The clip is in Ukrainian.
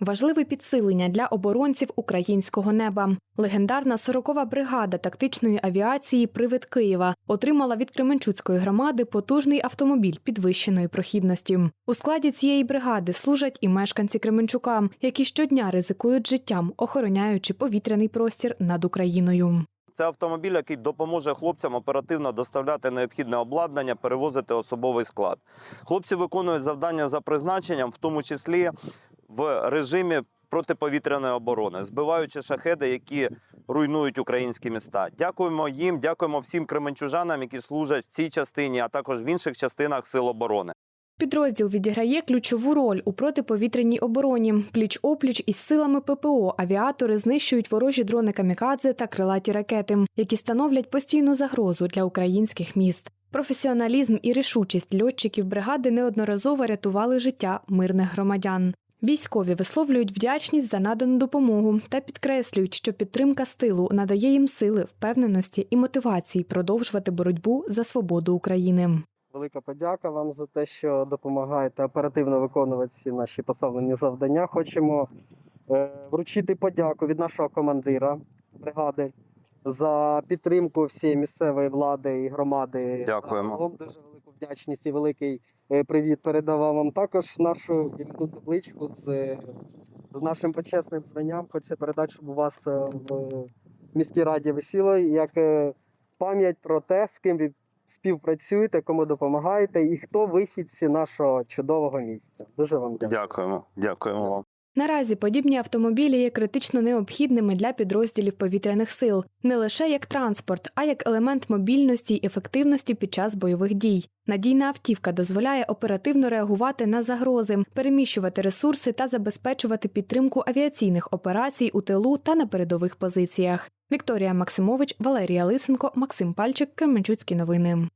Важливе підсилення для оборонців українського неба. Легендарна 40-ва бригада тактичної авіації Привид Києва отримала від Кременчуцької громади потужний автомобіль підвищеної прохідності. У складі цієї бригади служать і мешканці Кременчука, які щодня ризикують життям, охороняючи повітряний простір над Україною. Це автомобіль, який допоможе хлопцям оперативно доставляти необхідне обладнання, перевозити особовий склад. Хлопці виконують завдання за призначенням, в тому числі в режимі протиповітряної оборони, збиваючи шахеди, які руйнують українські міста. Дякуємо їм, дякуємо всім кременчужанам, які служать в цій частині, а також в інших частинах сил оборони. Підрозділ відіграє ключову роль у протиповітряній обороні. Пліч опліч із силами ППО авіатори знищують ворожі дрони камікадзе та крилаті ракети, які становлять постійну загрозу для українських міст. Професіоналізм і рішучість льотчиків бригади неодноразово рятували життя мирних громадян. Військові висловлюють вдячність за надану допомогу та підкреслюють, що підтримка стилу надає їм сили, впевненості і мотивації продовжувати боротьбу за свободу України. Велика подяка вам за те, що допомагаєте оперативно виконувати всі наші поставлені завдання. Хочемо е, вручити подяку від нашого командира бригади за підтримку всієї місцевої влади і громади. Дякуємо. Дуже вдячність і великий е, привіт передавав вам також нашу іменну табличку з, з нашим почесним званням. Хочеться передати, щоб у вас е, в міській раді висіло як е, пам'ять про те, з ким ви співпрацюєте, кому допомагаєте, і хто вихідці нашого чудового місця. Дуже вам дякую. Дякуємо, дякуємо вам. Наразі подібні автомобілі є критично необхідними для підрозділів повітряних сил не лише як транспорт, а як елемент мобільності й ефективності під час бойових дій. Надійна автівка дозволяє оперативно реагувати на загрози, переміщувати ресурси та забезпечувати підтримку авіаційних операцій у тилу та на передових позиціях. Вікторія Максимович, Валерія Лисенко, Максим Пальчик, Кременчуцькі новини.